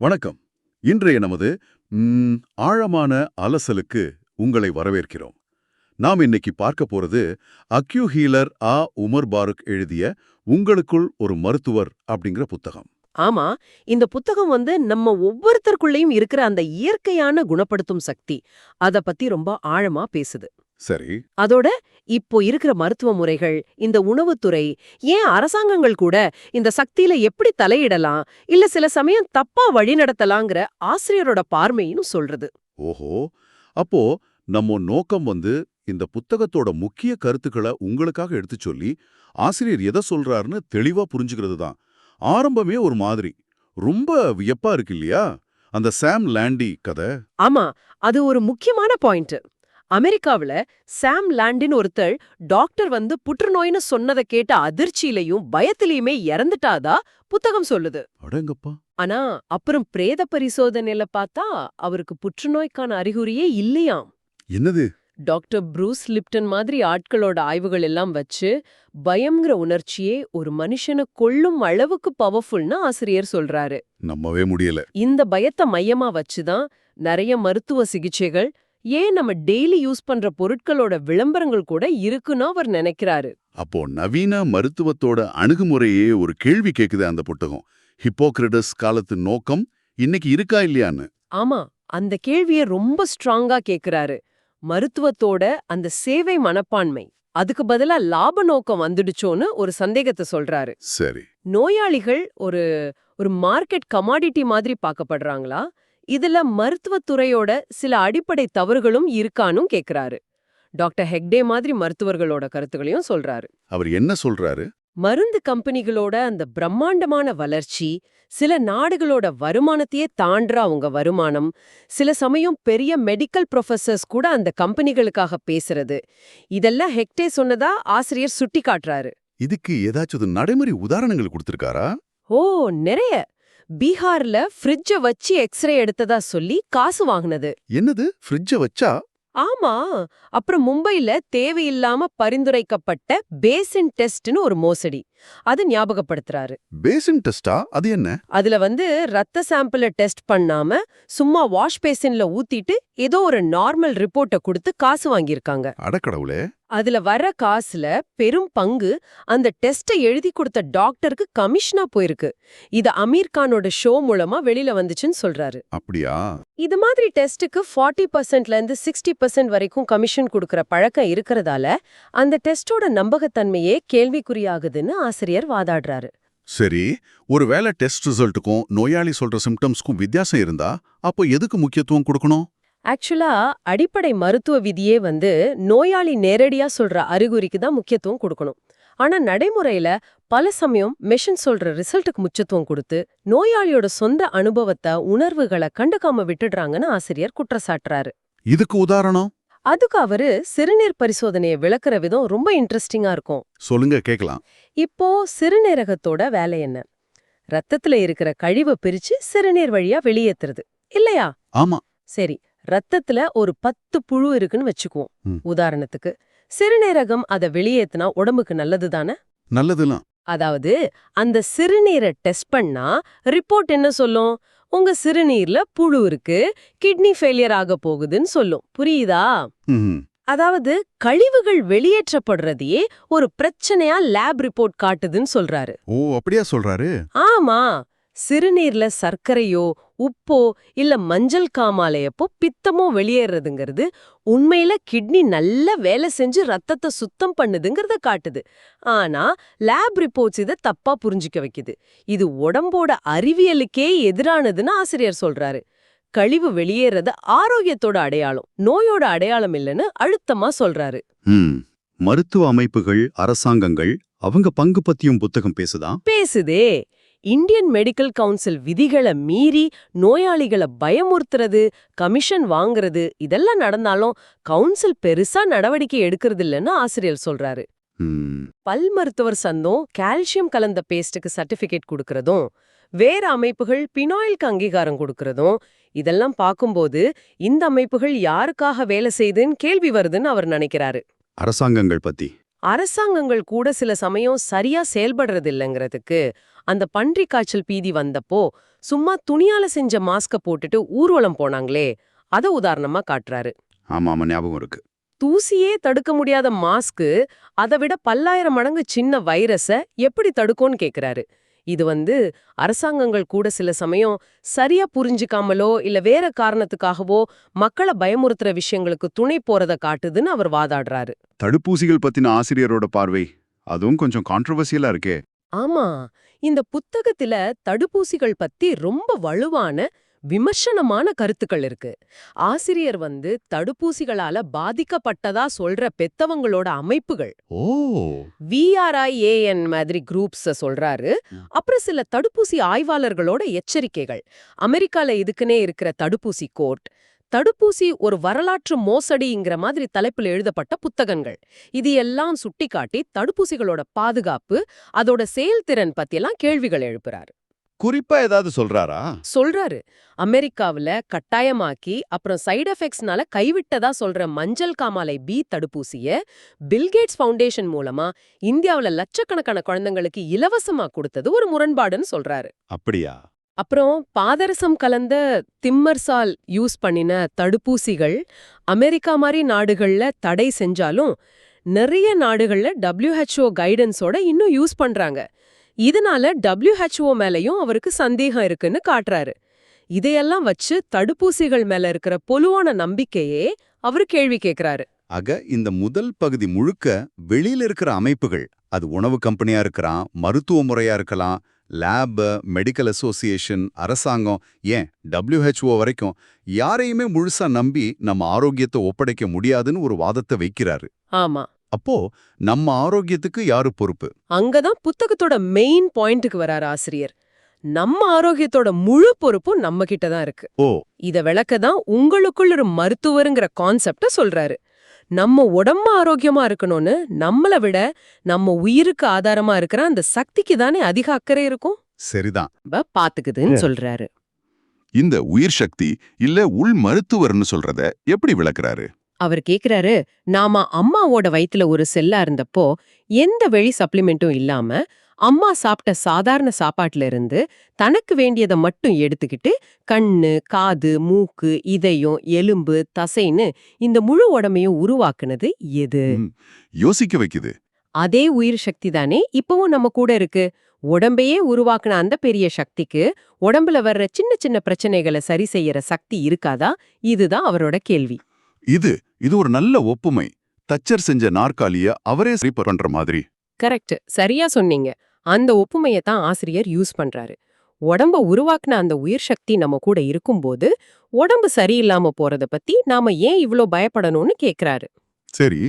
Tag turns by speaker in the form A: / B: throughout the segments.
A: வணக்கம். இன்றைய நமது ஆழமான அலசலுக்கு உங்களை வரவேற்கிறோம். நாம் இன்னைக்கு பார்க்க போறது அக்யூ ஹீலர் ஆ. உமர் பாருக் எழுதிய உங்களுக்குள் ஒரு மருத்துவர் அப்படிங்கிற புத்தகம்.
B: ஆமா இந்த புத்தகம் வந்து நம்ம ஒவ்வொருத்தருக்குள்ளேயும் இருக்கிற அந்த இயற்கையான குணப்படுத்தும் சக்தி அத பத்தி ரொம்ப ஆழமா பேசுது.
A: சரி.
B: அதோட இப்போ இருக்கிற மருத்துவ முறைகள் இந்த உணவுத்துறை ஏன் அரசாங்கங்கள் கூட இந்த சக்தியில எப்படி தலையிடலாம் இல்ல சில சமயம் தப்பா வழிநடத்தலாங்கிற ஆசிரியரோட பார்மையும் சொல்றது.
A: ஓஹோ. அப்போ நம்ம நோக்கம் வந்து இந்த புத்தகத்தோட முக்கிய கருத்துக்களை உங்களுக்காக எடுத்துச் சொல்லி ஆசிரியர் எதை சொல்றாருன்னு தெளிவா புரிஞ்சுக்கிறது தான். ஆரம்பமே ஒரு மாதிரி. ரொம்ப வியப்பா இருக்கு இல்லையா? அந்த சாம் லாண்டி கதை.
B: ஆமா. அது ஒரு முக்கியமான பாயிண்ட். அமெரிக்காவுல சாம் லாண்டின் ஒருத்தர் டாக்டர் வந்து புற்றுநோய்னு சொன்னதை கேட்ட அதிர்ச்சியிலையும் பயத்திலையுமே இறந்துட்டாதா புத்தகம் சொல்லுது. ஆனா அப்புறம் பிரேத பரிசோதனையில பார்த்தா அவருக்கு புற்றுநோய்க்கான அறிகுறியே இல்லையாம்.
A: என்னது?
B: டாக்டர் ப்ரூஸ் லிப்டன் மாதிரி ஆட்களோட ஆய்வுகள் எல்லாம் வச்சு பயம்ங்கிற உணர்ச்சியே ஒரு மனுஷனை கொல்லும் அளவுக்கு பவர்ஃபுல்னு ஆசிரியர் சொல்றாரு.
A: நம்பவே முடியல.
B: இந்த பயத்தை மையமா வச்சுதான் நிறைய மருத்துவ சிகிச்சைகள் ஏன் நம்ம டெய்லி யூஸ் பண்ற பொருட்களோட விளம்பரங்கள் கூட இருக்குன்னு அவர் நினைக்கிறாரு.
A: அப்போ நவீன மருத்துவத்தோட அணுகுமுறையே ஒரு கேள்வி கேக்குது அந்த புத்தகம். ஹிப்போக்ரடஸ் காலத்து நோக்கம் இன்னைக்கு இருக்கா இல்லையான்னு?
B: ஆமா அந்த கேள்விய ரொம்ப ஸ்ட்ராங்கா கேக்குறாரு. மருத்துவத்தோட அந்த சேவை மனப்பான்மை அதுக்கு பதிலா லாப நோக்கம் வந்துடுச்சோன்னு ஒரு சந்தேகத்தை சொல்றாரு.
A: சரி.
B: நோயாளிகள் ஒரு ஒரு மார்க்கெட் கமாடிட்டி மாதிரி பார்க்கப்படுறாங்களா? இதுல மருத்துவத்துறையோட சில அடிப்படை தவறுகளும் இருக்கானும் கேக்குறாரு. டாக்டர் ஹெக்டே மாதிரி மருத்துவர்களோட கருத்துகளையும் சொல்றாரு.
A: அவர் என்ன சொல்றாரு?
B: மருந்து கம்பெனிகளோட அந்த பிரம்மாண்டமான வளர்ச்சி சில நாடுகளோட வருமானத்தையே தாண்டற அவங்க வருமானம் சில சமயம் பெரிய மெடிக்கல் ப்ரொஃபசர்ஸ் கூட அந்த கம்பெனிகளுக்காக பேசுறது இதெல்லாம் ஹெக்டே சொன்னதா ஆசிரியர் சுட்டி காட்டுறாரு
A: இதுக்கு ஏதாச்சும் நடைமுறை உதாரணங்கள் கொடுத்திருக்காரா?
B: ஓ நிறைய. பீகார்ல ஃப்ரிட்ஜ வச்சு எக்ஸ்ரே எடுத்ததா சொல்லி காசு வாங்குனது.
A: என்னது? ஃப்ரிட்ஜ வச்சா?
B: ஆமா. அப்புறம் மும்பைல தேவையில்லாம பரிந்துரைக்கப்பட்ட பேசின் டெஸ்ட்னு ஒரு மோசடி. அது ஞாபகப்படுத்துறாரு.
A: பேசின் டெஸ்டா அது என்ன?
B: அதுல வந்து ரத்த சாம்பிள டெஸ்ட் பண்ணாம சும்மா வாஷ் பேசின்ல ஊத்திட்டு ஏதோ ஒரு நார்மல் ரிப்போர்ட்ட கொடுத்து காசு வாங்கியிருக்காங்க.
A: அடக்கடவுளே.
B: அதுல வர காசுல பெரும் பங்கு அந்த டெஸ்ட எழுதி கொடுத்த டாக்டருக்கு கமிஷனா போயிருக்கு. இது அமீர் கானோட ஷோ மூலமா வெளியில வந்துச்சுன்னு சொல்றாரு.
A: அப்படியா?
B: இது மாதிரி டெஸ்ட்டுக்கு ஃபார்ட்டி பர்சன்ட்ல இருந்து சிக்ஸ்டி பர்சன்ட் வரைக்கும் கமிஷன் கொடுக்கற பழக்கம் இருக்கிறதால அந்த டெஸ்டோட நம்பகத்தன்மையே கேள்விக்குறியாகுதுன்னு ஆசிரியர் வாதாடுறாரு.
A: சரி ஒருவேளை டெஸ்ட் ரிசல்ட்டுக்கும் நோயாளி சொல்ற சிம்டம்ஸ்க்கும் வித்தியாசம் இருந்தா அப்போ எதுக்கு முக்கியத்துவம் கொடுக்கணும்?
B: ஆக்சுவலா அடிப்படை மருத்துவ விதியே வந்து நோயாளி நேரடியா சொல்ற அறிகுறிக்கு தான் முக்கியத்துவம் கொடுக்கணும். ஆனா நடைமுறையில பல சமயம் மெஷின் சொல்ற ரிசல்ட்டுக்கு முக்கியத்துவம் கொடுத்து நோயாளியோட சொந்த அனுபவத்தை உணர்வுகளை கண்டுக்காம விட்டுடுறாங்கன்னு ஆசிரியர் குற்றச்சாட்டுறாரு.
A: இதுக்கு உதாரணம்?
B: அதுக்கு அவரு சிறுநீர் பரிசோதனையை விளக்குற விதம் ரொம்ப இன்ட்ரெஸ்டிங்கா இருக்கும்.
A: சொல்லுங்க கேக்கலாம்
B: இப்போ சிறுநீரகத்தோட வேலை என்ன? ரத்தத்துல இருக்கிற கழிவை பிரிச்சு சிறுநீர் வழியா வெளியேத்துறது. இல்லையா?
A: ஆமா.
B: சரி ரத்தத்துல ஒரு பத்து புழு இருக்குன்னு வச்சுக்குவோம். உதாரணத்துக்கு. சிறுநீரகம் அத வெளியேத்துனா உடம்புக்கு நல்லது தானே?
A: நல்லதுலாம்.
B: அதாவது அந்த சிறுநீரை டெஸ்ட் பண்ணா ரிப்போர்ட் என்ன சொல்லும்? உங்க சிறுநீர்ல புழு இருக்கு கிட்னி ஃபெயிலியர் ஆக போகுதுன்னு சொல்லும். புரியுதா. அதாவது கழிவுகள் வெளியேற்றப்படுறதையே ஒரு பிரச்சனையா லேப் ரிப்போர்ட் காட்டுதுன்னு சொல்றாரு.
A: ஓ அப்படியா சொல்றாரு?
B: ஆமா. சிறுநீர்ல சர்க்கரையோ உப்போ இல்ல மஞ்சள் காமாலையப்போ பித்தமோ வெளியேறதுங்கிறது உண்மையில கிட்னி நல்லா வேலை செஞ்சு ரத்தத்தை சுத்தம் பண்ணுதுங்கிறத காட்டுது. ஆனா லேப் ரிப்போர்ட்ஸ் இதை தப்பா புரிஞ்சுக்க வைக்குது. இது உடம்போட அறிவியலுக்கே எதிரானதுன்னு ஆசிரியர் சொல்றாரு. கழிவு வெளியேறது ஆரோக்கியத்தோட அடையாளம் நோயோட அடையாளம் இல்லைன்னு அழுத்தமா சொல்றாரு.
C: மருத்துவ அமைப்புகள் அரசாங்கங்கள் அவங்க பங்கு பத்தியும் புத்தகம் பேசுதா?
B: பேசுதே. இந்தியன் மெடிக்கல் கவுன்சில் விதிகளை மீறி நோயாளிகளை பயமுறுத்துறது கமிஷன் வாங்குறது இதெல்லாம் நடந்தாலும் கவுன்சில் பெருசா நடவடிக்கை எடுக்கிறது இல்லைன்னு ஆசிரியர் சொல்றாரு. பல் மருத்துவர் சந்தம் கால்சியம் கலந்த பேஸ்டுக்கு சர்டிபிகேட் கொடுக்கறதும் வேற அமைப்புகள் பினாயிலுக்கு அங்கீகாரம் கொடுக்கறதும் இதெல்லாம் பார்க்கும்போது இந்த அமைப்புகள் யாருக்காக வேலை செய்யுதுன்னு கேள்வி வருதுன்னு அவர் நினைக்கிறாரு.
C: அரசாங்கங்கள் பத்தி.
B: அரசாங்கங்கள் கூட சில சமயம் சரியா செயல்படுறது இல்லைங்கிறதுக்கு அந்த பன்றி காய்ச்சல் பீதி வந்தப்போ சும்மா துணியால செஞ்ச மாஸ்க போட்டுட்டு ஊர்வலம் போனாங்களே அத உதாரணமா காட்டுறாரு.
C: ஆமா ஆமா ஞாபகம் இருக்கு.
B: தூசியே தடுக்க முடியாத மாஸ்க்கு அதை விட பல்லாயிரம் மடங்கு சின்ன வைரஸ எப்படி தடுக்கும்னு கேக்குறாரு. இது வந்து அரசாங்கங்கள் கூட சில சமயம் சரியா புரிஞ்சுக்காமலோ இல்ல வேற காரணத்துக்காகவோ மக்களை பயமுறுத்துற விஷயங்களுக்கு துணை போறத காட்டுதுன்னு அவர் வாதாடுறாரு.
C: தடுப்பூசிகள் பத்தின ஆசிரியரோட பார்வை அதுவும் கொஞ்சம் கான்ட்ரவர்சியலா இருக்கே.
B: ஆமா இந்த புத்தகத்துல தடுப்பூசிகள் பத்தி ரொம்ப வலுவான விமர்சனமான கருத்துக்கள் இருக்கு. ஆசிரியர் வந்து தடுப்பூசிகளால பாதிக்கப்பட்டதா சொல்ற பெத்தவங்களோட அமைப்புகள்.
C: ஓ!
B: விஆர்ஐஏஎன் மாதிரி குரூப்ஸ் சொல்றாரு. அப்புறம் சில தடுப்பூசி ஆய்வாளர்களோட எச்சரிக்கைகள். அமெரிக்கால இதுக்குன்னே இருக்கிற தடுப்பூசி கோர்ட் தடுப்பூசி ஒரு வரலாற்று மோசடிங்கிற மாதிரி தலைப்புல எழுதப்பட்ட புத்தகங்கள். இது எல்லாம் சுட்டிக்காட்டி தடுப்பூசிகளோட பாதுகாப்பு அதோட செயல்திறன் பத்தியெல்லாம் கேள்விகள் எழுப்புறாரு.
C: குறிப்பா ஏதாவது சொல்றாரா?
B: சொல்றாரு. அமெரிக்காவுல கட்டாயமாக்கி அப்புறம் சைடு எஃபெக்ட்ஸ்னால கைவிட்டதா சொல்ற மஞ்சள் காமாலை பி தடுப்பூசிய பில்கேட்ஸ் ஃபவுண்டேஷன் மூலமா இந்தியாவுல லட்சக்கணக்கான குழந்தைங்களுக்கு இலவசமா கொடுத்தது ஒரு முரண்பாடுன்னு சொல்றாரு.
C: அப்படியா?
B: அப்புறம் பாதரசம் கலந்த திம்மர்சால் யூஸ் பண்ணின தடுப்பூசிகள் அமெரிக்கா மாதிரி நாடுகள்ல தடை செஞ்சாலும் நிறைய நாடுகள்ல டபிள்யூஹெச்ஓ கைடன்ஸோட இன்னும் யூஸ் பண்றாங்க. இதனால டபிள்யூஹெச்ஓ மேலயும் அவருக்கு சந்தேகம் இருக்குன்னு காட்டுறாரு. இதையெல்லாம் வச்சு தடுப்பூசிகள் மேல இருக்கிற பொலுவான நம்பிக்கையே அவரு கேள்வி கேக்குறாரு.
C: ஆக இந்த முதல் பகுதி முழுக்க வெளியில இருக்கிற அமைப்புகள் அது உணவு கம்பெனியா இருக்கலாம் மருத்துவ முறையா இருக்கலாம் லேப் மெடிக்கல் அசோசியேஷன் அரசாங்கம் ஏன் WHO வரைக்கும் யாரையுமே முழுசா நம்பி நம்ம ஆரோக்கியத்தை ஒப்படைக்க முடியாதுன்னு ஒரு வாதத்தை வைக்கிறாரு.
B: ஆமா.
C: அப்போ நம்ம ஆரோக்கியத்துக்கு யாரு பொறுப்பு?
B: அங்கதான் புத்தகத்தோட மெயின் பாயிண்ட்டுக்கு வராரு ஆசிரியர். நம்ம ஆரோக்கியத்தோட முழு பொறுப்பும் நம்ம கிட்ட தான் இருக்கு.
C: ஓ.
B: இத விளக்க தான் உங்களுக்குள் ஒரு மருத்துவருங்கிற கான்செப்ட சொல்றாரு. நம்ம உடம்பு ஆரோக்கியமா இருக்கணும்னு நம்மள விட நம்ம உயிருக்கு ஆதாரமா இருக்கிற அந்த சக்திக்கு தானே அதிக அக்கறை இருக்கும்?
C: சரிதான்.
B: ப- பாத்துக்குதுன்னு சொல்றாரு.
D: இந்த உயிர் சக்தி இல்ல உள் மருத்துவர்னு சொல்றத எப்படி விளக்குறாரு?
B: அவர் கேக்குறாரு நாம அம்மாவோட வயித்துல ஒரு செல்லா இருந்தப்போ எந்த வெளி சப்ளிமெண்ட்டும் இல்லாம அம்மா சாப்பிட்ட சாதாரண சாப்பாட்டுல இருந்து தனக்கு வேண்டியதை மட்டும் எடுத்துக்கிட்டு கண்ணு காது மூக்கு இதயம் எலும்பு தசைன்னு இந்த முழு உடம்பையும் உருவாக்குனது எது?
D: யோசிக்க வைக்குது.
B: அதே உயிர் சக்தி தானே இப்பவும் நம்ம கூட இருக்கு. உடம்பையே உருவாக்குன அந்த பெரிய சக்திக்கு உடம்புல வர்ற சின்ன சின்ன பிரச்சனைகளை சரி செய்யற சக்தி இருக்காதா? இதுதான் அவரோட கேள்வி.
D: இது இது ஒரு நல்ல ஒப்புமை. தச்சர் செஞ்ச நாற்காலிய அவரே சரி பண்ற மாதிரி.
B: கரெக்ட். சரியா சொன்னீங்க. அந்த ஒப்புமையை தான் ஆசிரியர் யூஸ் பண்றாரு. உடம்ப உருவாக்குன அந்த உயிர் சக்தி நம்ம கூட இருக்கும்போது உடம்பு சரியில்லாம போறத பத்தி நாம ஏன் இவ்ளோ பயப்படணும்னு கேக்குறாரு.
D: சரி.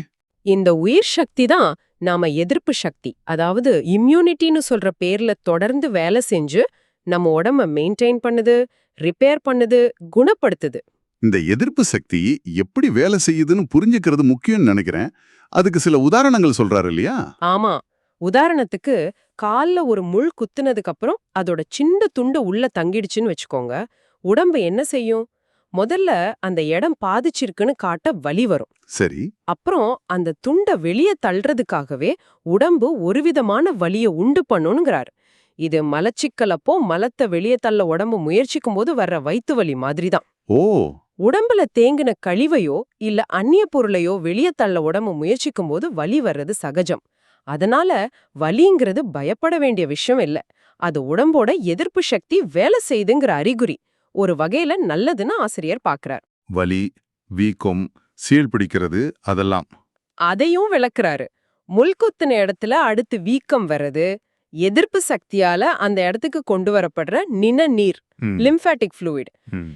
B: இந்த உயிர் சக்தி தான் நாம எதிர்ப்பு சக்தி. அதாவது இம்யூனிட்டின்னு சொல்ற பேர்ல தொடர்ந்து வேலை செஞ்சு நம்ம உடம்ப மெயின்டைன் பண்ணுது ரிப்பேர் பண்ணுது குணப்படுத்துது.
D: இந்த எதிர்ப்பு சக்தி எப்படி வேலை செய்யுதுன்னு புரிஞ்சுக்கிறது முக்கியம்னு நினைக்கிறேன். அதுக்கு சில உதாரணங்கள் சொல்றாரு இல்லையா?
B: ஆமா. உதாரணத்துக்கு கால்ல ஒரு முள் குத்துனதுக்கு அப்புறம் அதோட சின்ன துண்டு உள்ள தங்கிடுச்சுன்னு வச்சுக்கோங்க. உடம்பு என்ன செய்யும்? முதல்ல அந்த இடம் பாதிச்சிருக்குன்னு காட்ட வலி வரும்.
D: சரி.
B: அப்புறம் அந்த துண்டை வெளியே தள்ளுறதுக்காகவே உடம்பு ஒரு விதமான வலிய உண்டு பண்ணுங்கிறார் இது மலச்சிக்கலப்போ மலத்தை வெளியே தள்ள உடம்பு முயற்சிக்கும் போது வர்ற வயித்து வலி மாதிரிதான்.
D: ஓ!
B: உடம்புல தேங்கின கழிவையோ இல்ல அந்நிய பொருளையோ வெளியே தள்ள உடம்பு முயற்சிக்கும் போது வலி வர்றது சகஜம். அதனால வலிங்கிறது பயப்பட வேண்டிய விஷயம் இல்ல. அது உடம்போட எதிர்ப்பு சக்தி வேலை செய்துங்கிற அறிகுறி. ஒரு வகையில நல்லதுன்னு ஆசிரியர் பாக்குறார்.
D: வலி வீக்கம் சீழ் பிடிக்கிறது அதெல்லாம்.
B: அதையும் விளக்குறாரு. முள்குத்துன இடத்துல அடுத்து வீக்கம் வர்றது எதிர்ப்பு சக்தியால அந்த இடத்துக்கு கொண்டு வரப்படுற நின நீர் லிம்ஃபாட்டிக் ஃப்ளூயிட்.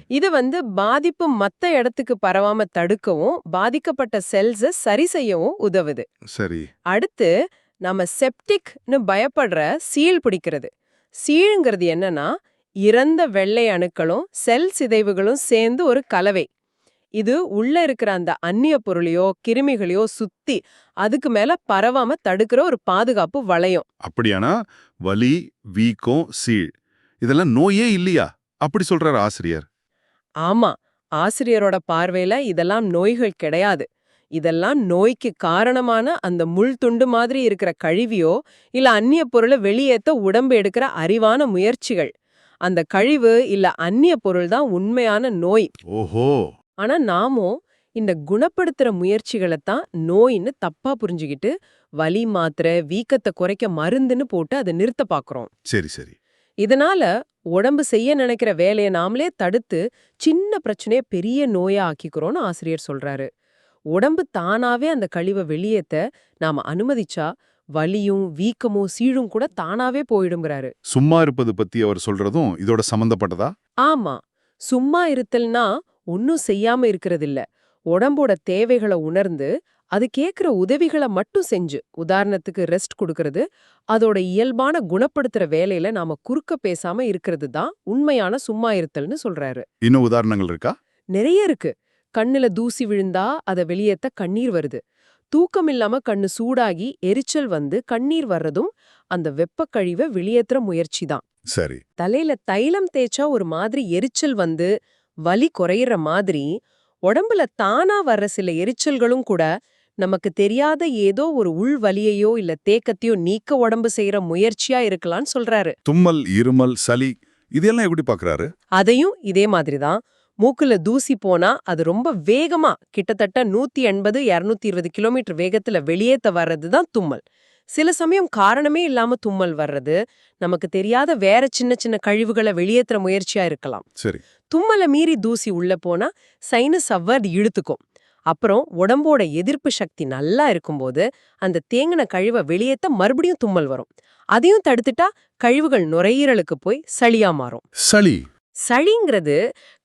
B: இது வந்து பாதிப்பு மத்த இடத்துக்கு பரவாம தடுக்கவும் பாதிக்கப்பட்ட செல்ஸ சரி செய்யவும் உதவுது.
D: சரி.
B: அடுத்து நம்ம செப்டிக்னு பயப்படுற சீழ் பிடிக்கிறது. சீழுங்கிறது என்னன்னா இறந்த வெள்ளை அணுக்களும் செல் சிதைவுகளும் சேர்ந்து ஒரு கலவை. இது உள்ள இருக்கிற அந்த அந்நிய பொருளையோ கிருமிகளையோ சுத்தி அதுக்கு மேல பரவாம தடுக்கிற ஒரு பாதுகாப்பு வளையம்.
D: அப்படியானா? வலி வீக்கம் சீழ். இதெல்லாம் நோயே இல்லையா? அப்படி சொல்றாரு ஆசிரியர்.
B: ஆமா. ஆசிரியரோட பார்வையில இதெல்லாம் நோய்கள் கிடையாது. இதெல்லாம் நோய்க்கு காரணமான அந்த முள் துண்டு மாதிரி இருக்கிற கழிவியோ இல்ல அந்நிய பொருளை வெளியேத்த உடம்பு எடுக்கிற அறிவான முயற்சிகள். அந்த கழிவு இல்ல அந்நிய பொருள் தான் உண்மையான நோய்.
A: ஓஹோ!
B: ஆனா நாமோ இந்த குணப்படுத்துற முயற்சிகளை தான் நோயின்னு தப்பா புரிஞ்சுக்கிட்டு வலி மாத்திரை வீக்கத்தை குறைக்க மருந்துன்னு போட்டு அதை நிறுத்த பாக்குறோம்.
A: சரி சரி.
B: இதனால உடம்பு செய்ய நினைக்கிற வேலையை நாமளே தடுத்து சின்ன பிரச்சனைய பெரிய நோயா ஆக்கிக்கிறோம்னு ஆசிரியர் சொல்றாரு. உடம்பு தானாவே அந்த கழிவை வெளியேத்த நாம அனுமதிச்சா வலியும் வீக்கமும் சீழும் கூட தானாவே போயிடுங்கிறாரு
A: சும்மா இருப்பது பத்தி அவர் சொல்றதும் இதோட சம்பந்தப்பட்டதா?
B: ஆமா. சும்மா இருத்தல்னா ஒன்னும் செய்யாம இருக்கிறதில்ல. உடம்போட தேவைகளை உணர்ந்து அது கேக்குற உதவிகளை மட்டும் செஞ்சு உதாரணத்துக்கு ரெஸ்ட் கொடுக்கறது அதோட இயல்பான குணப்படுத்துற வேலையில நாம குறுக்க பேசாம இருக்கிறது தான் உண்மையான சும்மா இருத்தல்னு சொல்றாரு.
A: இன்னும் உதாரணங்கள் இருக்கா?
B: நிறைய இருக்கு. கண்ணுல தூசி விழுந்தா அத வெளியேத்த கண்ணீர் வருது. தூக்கம் இல்லாம கண்ணு சூடாகி எரிச்சல் வந்து கண்ணீர் வர்றதும் அந்த வெப்பக் கழிவை வெளியேத்துற முயற்சி தான்.
A: சரி.
B: தலையில தைலம் தேய்ச்சா ஒரு மாதிரி எரிச்சல் வந்து வலி குறையிற மாதிரி உடம்புல தானா வர்ற சில எரிச்சல்களும் கூட நமக்கு தெரியாத ஏதோ ஒரு உள் வலியையோ இல்ல தேக்கத்தையோ நீக்க உடம்பு செய்யற முயற்சியா இருக்கலாம்னு சொல்றாரு.
A: தும்மல் இருமல் சளி இதெல்லாம் எப்படி பாக்குறாரு?
B: அதையும் இதே மாதிரிதான் மூக்குல தூசி போனா அது ரொம்ப வேகமா கிட்டத்தட்ட நூத்தி எண்பது இருநூத்தி இருபது கிலோமீட்டர் வேகத்துல வெளியேத்த வர்றதுதான் தும்மல். சில சமயம் காரணமே இல்லாம தும்மல் வர்றது நமக்கு தெரியாத வேற சின்ன சின்ன கழிவுகளை வெளியேத்துற முயற்சியா இருக்கலாம்.
A: சரி.
B: தும்மலை மீறி தூசி உள்ள போனா சைனஸ் அவ்வர்டு இழுத்துக்கும். அப்புறம் உடம்போட எதிர்ப்பு சக்தி நல்லா இருக்கும்போது அந்த தேங்கின கழிவை வெளியேத்த மறுபடியும் தும்மல் வரும். அதையும் தடுத்துட்டா கழிவுகள் நுரையீரலுக்கு போய் சளியா மாறும்.
A: சளி.
B: சளிங்கிறது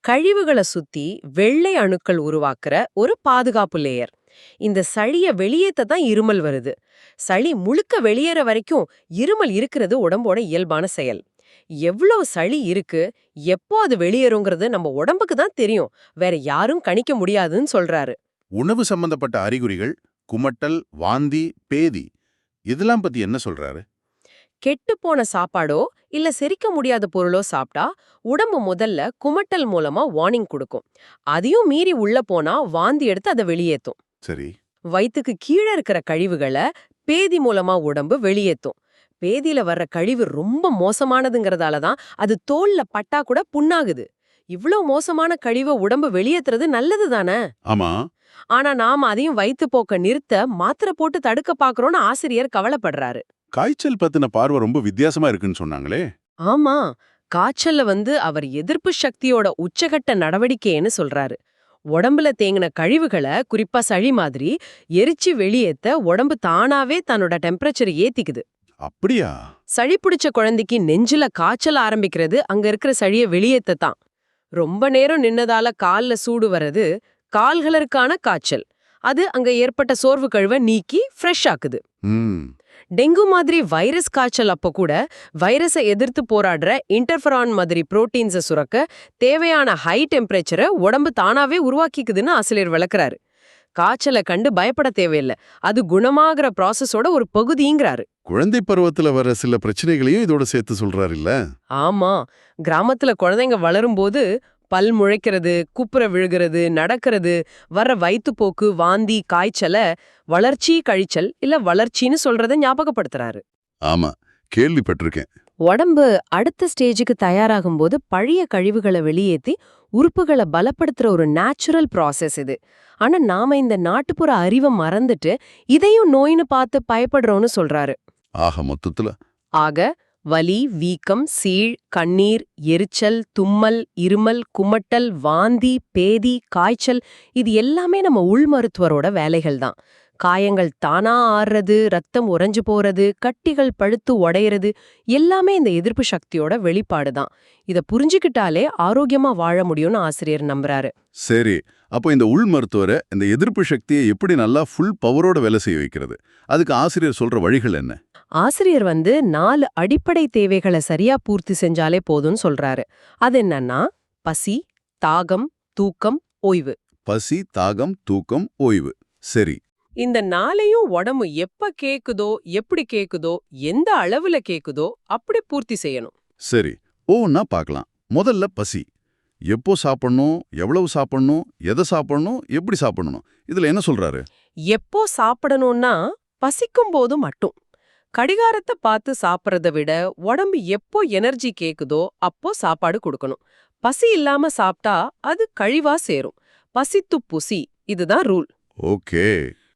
B: கழிவுகளை சுத்தி வெள்ளை அணுக்கள் உருவாக்குற ஒரு பாதுகாப்பு லேயர் இந்த சளிய வெளியேத்த தான் இருமல் வருது. சளி முழுக்க வெளியேற வரைக்கும் இருமல் இருக்கிறது உடம்போட இயல்பான செயல். எவ்வளவு சளி இருக்கு எப்போ அது வெளியேறுங்கிறது நம்ம உடம்புக்கு தான் தெரியும். வேற யாரும் கணிக்க முடியாதுன்னு சொல்றாரு.
A: உணவு சம்பந்தப்பட்ட அறிகுறிகள் குமட்டல் வாந்தி பேதி இதெல்லாம் பத்தி என்ன சொல்றாரு?
B: கெட்டுப்போன சாப்பாடோ இல்ல செரிக்க முடியாத பொருளோ சாப்பிட்டா உடம்பு முதல்ல குமட்டல் மூலமா வார்னிங் கொடுக்கும். அதையும் மீறி உள்ள போனா வாந்தி எடுத்து அதை வெளியேத்தும்.
A: சரி.
B: வயித்துக்கு கீழே இருக்கிற கழிவுகளை பேதி மூலமா உடம்பு வெளியேத்தும். பேதியில வர்ற கழிவு ரொம்ப மோசமானதுங்கிறதால தான் அது தோல்ல பட்டா கூட புண்ணாகுது. இவ்ளோ மோசமான கழிவை உடம்பு வெளியேத்துறது நல்லது தானே?
A: ஆமா.
B: ஆனா நாம அதையும் வயித்து போக்க நிறுத்த மாத்திரை போட்டு தடுக்க பாக்குறோம்னு ஆசிரியர் கவலைப்படுறாரு.
A: காய்ச்சல் பத்தின பார்வை ரொம்ப வித்தியாசமா இருக்குன்னு சொன்னாங்களே.
B: ஆமா. காய்ச்சல்ல வந்து அவர் எதிர்ப்பு சக்தியோட உச்சகட்ட நடவடிக்கைன்னு சொல்றாரு. உடம்புல தேங்கின கழிவுகளை குறிப்பா சளி மாதிரி எரிச்சு வெளியேத்த உடம்பு தானாவே தன்னோட டெம்பரேச்சர் ஏத்திக்குது.
A: அப்படியா?
B: சளி பிடிச்ச குழந்தைக்கு நெஞ்சில காய்ச்சல் ஆரம்பிக்கிறது அங்க இருக்கிற சளிய வெளியேத்தத்தான். ரொம்ப நேரம் நின்னதால கால்ல சூடு வர்றது கால்களருக்கான காய்ச்சல். அது அங்க ஏற்பட்ட சோர்வு கழுவை நீக்கி ஃப்ரெஷ் ஆக்குது. டெங்கு மாதிரி வைரஸ் காய்ச்சல் அப்ப கூட வைரஸை எதிர்த்து போராடுற இன்டர்ஃபரான் மாதிரி புரோட்டீன்ஸை சுரக்க தேவையான ஹை டெம்பரேச்சரை உடம்பு தானாவே உருவாக்கிக்குதுன்னு ஆசிரியர் விளக்குறாரு. காய்ச்சலை கண்டு பயப்பட தேவையில்லை. அது குணமாகிற ப்ராசஸோட ஒரு பகுதிங்கிறாரு.
A: குழந்தை பருவத்துல வர சில பிரச்சனைகளையும் இதோட சேர்த்து சொல்றாரு இல்ல
B: ஆமா. கிராமத்துல குழந்தைங்க வளரும்போது பல் முளைக்கிறது குப்புற விழுகிறது நடக்கிறது வர்ற வயித்துப்போக்கு வாந்தி காய்ச்சல வளர்ச்சி கழிச்சல் இல்ல வளர்ச்சின்னு சொல்றத ஞாபகப்படுத்துறாரு.
A: ஆமா. கேள்விப்பட்டிருக்கேன்.
B: உடம்பு அடுத்த ஸ்டேஜுக்கு தயாராகும்போது பழைய கழிவுகளை வெளியேத்தி உறுப்புகளை பலப்படுத்துற ஒரு நேச்சுரல் ப்ராசஸ் இது. ஆனா நாம இந்த நாட்டுப்புற அறிவை மறந்துட்டு இதையும் நோயின்னு பார்த்து பயப்படுறோம்னு சொல்றாரு.
A: ஆக மொத்தத்துல?
B: ஆக வலி வீக்கம் சீழ் கண்ணீர் எரிச்சல் தும்மல் இருமல் குமட்டல் வாந்தி பேதி காய்ச்சல் இது எல்லாமே நம்ம உள் மருத்துவரோட வேலைகள் தான். காயங்கள் தானா ஆறுறது ரத்தம் உறைஞ்சு போறது கட்டிகள் பழுத்து உடையறது எல்லாமே இந்த எதிர்ப்பு சக்தியோட வெளிப்பாடு தான் இத புரிஞ்சுக்கிட்டாலே ஆரோக்கியமா வாழ முடியும்னு ஆசிரியர் நம்புறாரு.
A: சரி அப்போ இந்த உள் மருத்துவரை இந்த எதிர்ப்பு சக்தியை எப்படி நல்லா ஃபுல் பவரோட வேலை செய்ய வைக்கிறது? அதுக்கு ஆசிரியர் சொல்ற வழிகள் என்ன?
B: ஆசிரியர் வந்து நாலு அடிப்படை தேவைகளை சரியா பூர்த்தி செஞ்சாலே போதும்னு சொல்றாரு. அது என்னன்னா பசி தாகம் தூக்கம் ஓய்வு.
A: பசி தாகம் தூக்கம் ஓய்வு. சரி
B: இந்த நாளையும் உடம்பு எப்ப கேக்குதோ எப்படி கேக்குதோ எந்த அளவுல கேக்குதோ அப்படி பூர்த்தி செய்யணும்.
A: சரி ஓன்னா பார்க்கலாம் முதல்ல பசி. எப்போ சாப்பிடணும் எவ்வளவு சாப்பிடணும் எதை சாப்பிடணும் எப்படி சாப்பிடணும்? இதுல என்ன சொல்றாரு?
B: எப்போ சாப்பிடணும்னா பசிக்கும் போது மட்டும். கடிகாரத்தை பார்த்து சாப்பிட்றத விட உடம்பு எப்போ எனர்ஜி கேக்குதோ அப்போ சாப்பாடு கொடுக்கணும். பசி இல்லாம சாப்பிட்டா அது கழிவா சேரும். பசித்து புசி இதுதான் ரூல்.
A: ஓகே.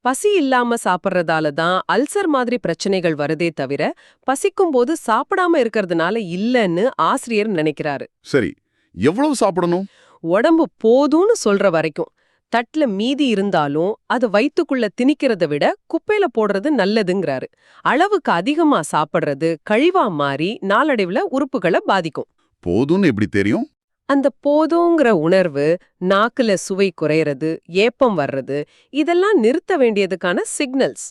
B: பசி இல்லாம சாப்பிட்றதால தான் அல்சர் மாதிரி பிரச்சனைகள் வருதே தவிர பசிக்கும் போது சாப்பிடாம இருக்கிறதுனால இல்லன்னு ஆசிரியர் நினைக்கிறாரு.
A: சரி எவ்வளவு சாப்பிடணும்?
B: உடம்பு போதும்னு சொல்ற வரைக்கும். தட்டுல மீதி இருந்தாலும் அது வயித்துக்குள்ள திணிக்கிறத விட குப்பையில போடுறது நல்லதுங்கிறாரு. அளவுக்கு அதிகமா சாப்பிடுறது கழிவா மாறி நாளடைவுல உறுப்புகளை பாதிக்கும்.
A: போதும்னு எப்படி தெரியும்?
B: அந்த போதுங்கிற உணர்வு நாக்குல சுவை குறையறது ஏப்பம் வர்றது இதெல்லாம் நிறுத்த வேண்டியதுக்கான சிக்னல்ஸ்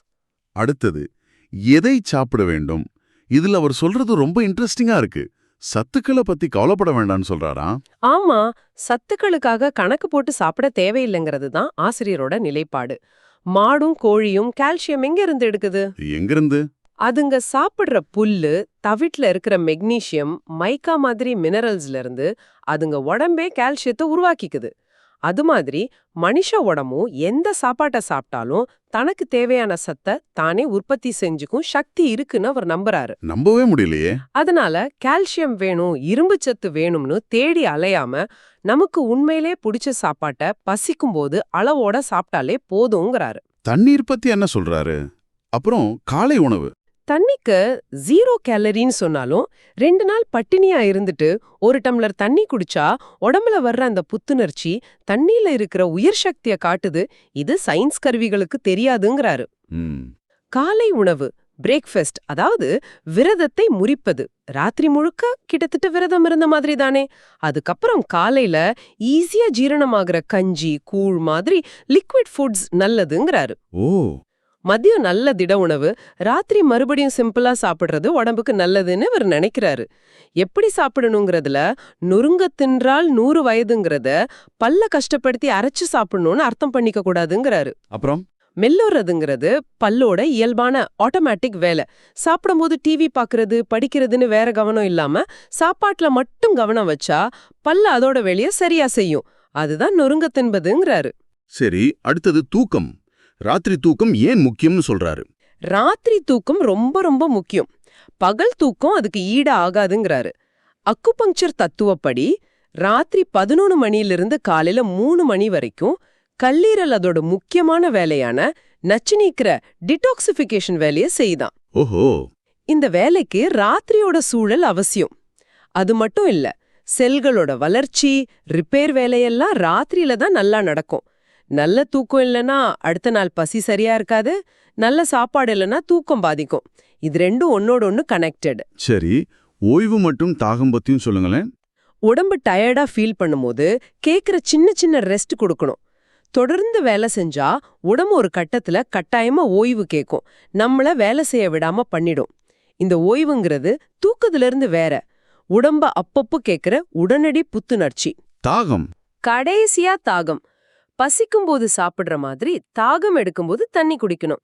A: அடுத்தது எதை சாப்பிட வேண்டும்? இதுல அவர் சொல்றது ரொம்ப இன்ட்ரெஸ்டிங்கா இருக்கு. சத்துக்களை பத்தி கவலைப்பட வேண்டாம்னு சொல்றாரா?
B: ஆமா சத்துக்களுக்காக கணக்கு போட்டு சாப்பிட தேவையில்லைங்கிறது தான் ஆசிரியரோட நிலைப்பாடு. மாடும் கோழியும் கால்சியம் எங்க இருந்து எடுக்குது?
A: எங்கிருந்து
B: அதுங்க சாப்பிடுற புல்லு தவிட்ல இருக்கிற மெக்னீசியம் மைக்கா மாதிரி மினரல்ஸ்ல இருந்து அதுங்க உடம்பே கால்சியத்தை உருவாக்கிக்குது. அது மாதிரி மனுஷ உடம்பும் எந்த சாப்பாட்டை சாப்பிட்டாலும் தனக்கு தேவையான சத்தை தானே உற்பத்தி செஞ்சுக்கும் சக்தி இருக்குன்னு அவர் நம்புறாரு.
A: நம்பவே முடியலையே.
B: அதனால கால்சியம் வேணும் இரும்பு சத்து வேணும்னு தேடி அலையாம நமக்கு உண்மையிலே பிடிச்ச சாப்பாட்டை பசிக்கும் போது அளவோட சாப்பிட்டாலே போதுங்கிறாரு.
A: தண்ணீர் பத்தி என்ன சொல்றாரு? அப்புறம் காலை உணவு.
B: தண்ணிக்கு ஜீரோ கேலரின்னு சொன்னாலும் ரெண்டு நாள் பட்டினியா இருந்துட்டு ஒரு டம்ளர் தண்ணி குடிச்சா உடம்புல வர்ற அந்த புத்துணர்ச்சி தண்ணியில இருக்கிற உயிர் சக்திய காட்டுது. இது சயின்ஸ் கருவிகளுக்கு தெரியாதுங்கிறாரு. காலை உணவு பிரேக்ஃபாஸ்ட் அதாவது விரதத்தை முறிப்பது. ராத்திரி முழுக்க கிட்டத்தட்ட விரதம் இருந்த மாதிரி தானே. அதுக்கப்புறம் காலையில ஈஸியா ஜீரணமாகிற கஞ்சி கூழ் மாதிரி லிக்விட் ஃபுட்ஸ் நல்லதுங்கிறாரு.
A: ஓ.
B: மதியம் நல்ல திட உணவு ராத்திரி மறுபடியும் சிம்பிளா சாப்பிடுறது உடம்புக்கு நல்லதுன்னு இவர் நினைக்கிறாரு. எப்படி சாப்பிடணுங்கிறதுல நொறுங்க தின்றால் நூறு வயதுங்கிறத பல்ல கஷ்டப்படுத்தி அரைச்சு சாப்பிடணும்னு அர்த்தம் பண்ணிக்க கூடாதுங்கிறாரு.
A: அப்புறம்?
B: மெல்லோறதுங்கிறது பல்லோட இயல்பான ஆட்டோமேட்டிக் வேலை. சாப்பிடும்போது டிவி பார்க்கறது படிக்கிறதுன்னு வேற கவனம் இல்லாம சாப்பாட்டுல மட்டும் கவனம் வச்சா பல்ல அதோட வேலைய சரியா செய்யும். அதுதான் நொறுங்க தின்பதுங்கிறாரு.
A: சரி அடுத்தது தூக்கம். ராத்திரி தூக்கம் ஏன் முக்கியம்னு சொல்றாரு.
B: ராத்திரி தூக்கம் ரொம்ப ரொம்ப முக்கியம். பகல் தூக்கம் அதுக்கு ஈட ஆகாதுங்கிறாரு. அக்குபங்க்சர் தத்துவப்படி ராத்திரி பதினொன்று மணியிலிருந்து காலையில மூணு மணி வரைக்கும் கல்லீரல் அதோட முக்கியமான வேலையான நச்சு நீக்கிற டிடாக்சிஃபிகேஷன் வேலையை செய்தான்.
A: ஓஹோ.
B: இந்த வேலைக்கு ராத்திரியோட சூழல் அவசியம். அது மட்டும் இல்ல செல்களோட வளர்ச்சி ரிப்பேர் வேலையெல்லாம் ராத்திரியில தான் நல்லா நடக்கும். நல்ல தூக்கம் இல்லைன்னா அடுத்த நாள் பசி சரியா இருக்காது நல்ல சாப்பாடு இல்லைன்னா தூக்கம் பாதிக்கும். இது ரெண்டும் ஒன்னோட ஒன்னு கனெக்டட்
A: சரி ஓய்வு மற்றும் தாகம் பத்தியும் சொல்லுங்களேன்.
B: உடம்பு டயர்டா ஃபீல் பண்ணும்போது கேக்குற சின்ன சின்ன ரெஸ்ட் கொடுக்கணும். தொடர்ந்து வேலை செஞ்சா உடம்பு ஒரு கட்டத்துல கட்டாயமா ஓய்வு கேக்கும். நம்மள வேலை செய்ய விடாம பண்ணிடும். இந்த ஓய்வுங்கிறது தூக்கத்துல இருந்து வேற. உடம்ப அப்பப்போ கேக்குற உடனடி புத்துணர்ச்சி.
A: தாகம்.
B: கடைசியா தாகம். பசிக்கும்போது சாப்பிடுற மாதிரி தாகம் எடுக்கும்போது தண்ணி குடிக்கணும்.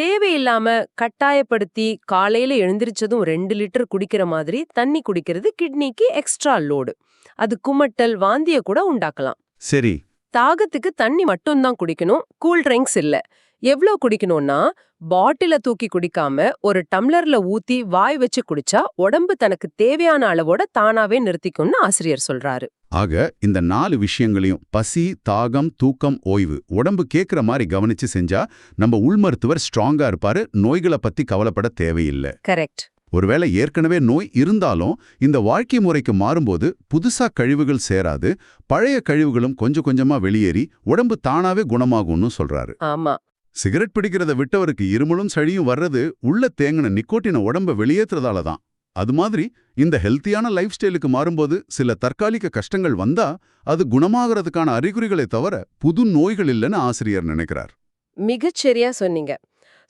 B: தேவையில்லாம கட்டாயப்படுத்தி காலையில எழுந்திரிச்சதும் ரெண்டு லிட்டர் குடிக்கிற மாதிரி தண்ணி குடிக்கிறது கிட்னிக்கு எக்ஸ்ட்ரா லோடு அது குமட்டல் வாந்திய கூட உண்டாக்கலாம்.
A: சரி
B: தாகத்துக்கு தண்ணி மட்டும்தான் குடிக்கணும் கூல் ட்ரிங்க்ஸ் இல்ல. எவ்ளோ குடிக்கணும்னா பாட்டில தூக்கி குடிக்காம ஒரு டம்ளர்ல ஊத்தி வாய் வச்சு குடிச்சா உடம்பு தனக்கு தேவையான அளவோட தானாவே நிறுத்திக்கும்னு ஆசிரியர் சொல்றாரு.
A: ஆக இந்த நாலு விஷயங்களையும் பசி தாகம் தூக்கம் ஓய்வு உடம்பு கேக்குற மாதிரி கவனிச்சு செஞ்சா நம்ம உள் மருத்துவர் ஸ்ட்ராங்கா இருப்பாரு நோய்களை பத்தி கவலைப்பட தேவையில்லை.
B: கரெக்ட்.
A: ஒருவேளை ஏற்கனவே நோய் இருந்தாலும் இந்த வாழ்க்கை முறைக்கு மாறும்போது புதுசா கழிவுகள் சேராது பழைய கழிவுகளும் கொஞ்சம் கொஞ்சமா வெளியேறி உடம்பு தானாவே குணமாகும்னு சொல்றாரு.
B: ஆமா.
A: சிகரெட் பிடிக்கிறத விட்டவருக்கு இருமலும் சளியும் வர்றது உள்ள தேங்கின நிக்கோட்டின உடம்ப வெளியேற்றுறதால தான். அது மாதிரி இந்த ஹெல்த்தியான லைஃப் ஸ்டைலுக்கு மாறும்போது சில தற்காலிக கஷ்டங்கள் வந்தா அது குணமாகறதுக்கான அறிகுறிகளை தவிர புது நோய்கள் இல்லைன்னு ஆசிரியர் நினைக்கிறார்.
B: மிகச்சரியா சொன்னீங்க.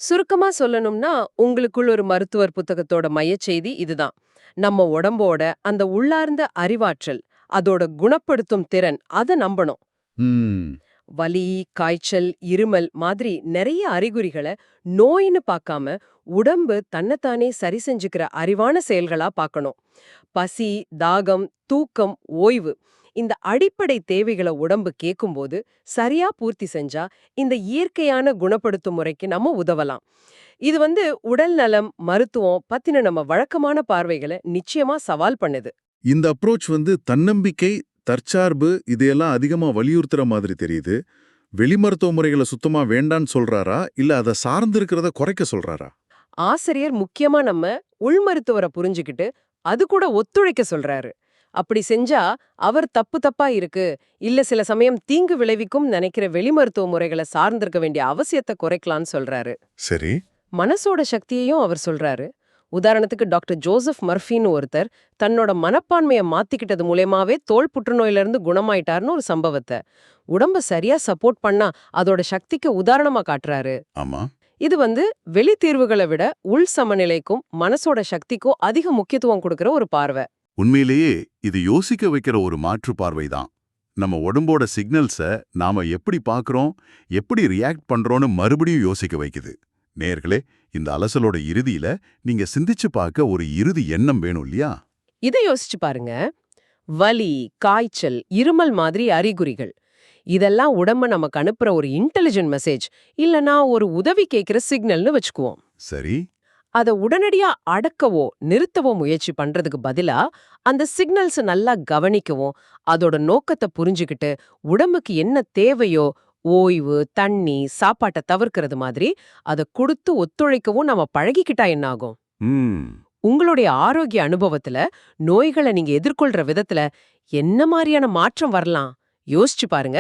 B: சுருக்கமா சொல்லணும்னா உங்களுக்குள் ஒரு மருத்துவர் புத்தகத்தோட மையச்செய்தி இதுதான். நம்ம உடம்போட அந்த உள்ளார்ந்த அறிவாற்றல் அதோட குணப்படுத்தும் திறன் அதை நம்பணும். வலி காய்ச்சல் இருமல் மாதிரி நிறைய அறிகுறிகளை நோயின்னு பார்க்காம உடம்பு தன்னைத்தானே சரி செஞ்சுக்கிற அறிவான செயல்களா பார்க்கணும். பசி தாகம் தூக்கம் ஓய்வு இந்த அடிப்படை தேவைகளை உடம்பு கேட்கும்போது சரியா பூர்த்தி செஞ்சா இந்த இயற்கையான குணப்படுத்தும் முறைக்கு நம்ம உதவலாம். இது வந்து உடல் நலம் மருத்துவம் பத்தின நம்ம வழக்கமான பார்வைகளை நிச்சயமா சவால் பண்ணுது.
A: இந்த அப்ரோச் வந்து தன்னம்பிக்கை தற்சார்பு இதையெல்லாம் அதிகமா வலியுறுத்துற மாதிரி தெரியுது. வெளி மருத்துவ முறைகளை சுத்தமா வேண்டான்னு சொல்றாரா? இல்ல அதை சார்ந்து இருக்கிறத குறைக்க சொல்றாரா?
B: ஆசிரியர் முக்கியமா நம்ம உள் மருத்துவரை புரிஞ்சுக்கிட்டு அது கூட ஒத்துழைக்க சொல்றாரு. அப்படி செஞ்சா அவர் தப்பு தப்பா இருக்கு. இல்ல சில சமயம் தீங்கு விளைவிக்கும் நினைக்கிற வெளி மருத்துவ முறைகளை சார்ந்திருக்க வேண்டிய அவசியத்தை குறைக்கலாம்னு சொல்றாரு.
A: சரி.
B: மனசோட சக்தியையும் அவர் சொல்றாரு. உதாரணத்துக்கு டாக்டர் ஜோசப் மர்ஃபின்னு ஒருத்தர் தன்னோட மனப்பான்மையை மாத்திக்கிட்டது மூலியமாவே தோல் புற்றுநோயில இருந்து குணமாயிட்டாருன்னு ஒரு சம்பவத்தை. உடம்ப சரியா சப்போர்ட் பண்ணா அதோட சக்திக்கு உதாரணமா காட்டுறாரு.
A: ஆமா.
B: இது வந்து வெளி தீர்வுகளை விட உள் சமநிலைக்கும் மனசோட சக்திக்கும் அதிக முக்கியத்துவம் கொடுக்கிற ஒரு பார்வை.
A: உண்மையிலேயே இது யோசிக்க வைக்கிற ஒரு மாற்று பார்வைதான். நம்ம உடம்போட சிக்னல்ஸ நாம எப்படி பார்க்கறோம் எப்படி ரியாக்ட் பண்றோம்னு மறுபடியும் யோசிக்க வைக்குது. நேர்களே இந்த அலசலோட இறுதியில நீங்க சிந்திச்சு பார்க்க ஒரு இறுதி எண்ணம் வேணும் இல்லையா?
B: இதை யோசிச்சு பாருங்க. வலி காய்ச்சல் இருமல் மாதிரி அறிகுறிகள். இதெல்லாம் உடம்ப நமக்கு அனுப்புற ஒரு இன்டெலிஜென்ட் மெசேஜ் இல்லனா ஒரு உதவி கேட்கிற சிக்னல்னு வச்சுக்குவோம்.
A: சரி.
B: அத உடனடியா அடக்கவோ நிறுத்தவோ முயற்சி பண்றதுக்கு பதிலா அந்த சிக்னல்ஸ் நல்லா கவனிக்கவும் அதோட நோக்கத்தை புரிஞ்சுக்கிட்டு உடம்புக்கு என்ன தேவையோ ஓய்வு தண்ணி சாப்பாட்டை தவிர்க்கிறது மாதிரி அதை கொடுத்து ஒத்துழைக்கவும் நம்ம பழகிக்கிட்டா என்ன ஆகும்
A: ம்.
B: உங்களுடைய ஆரோக்கிய அனுபவத்துல நோய்களை நீங்க எதிர்கொள்ற விதத்துல என்ன மாதிரியான மாற்றம் வரலாம்? யோசிச்சு பாருங்க.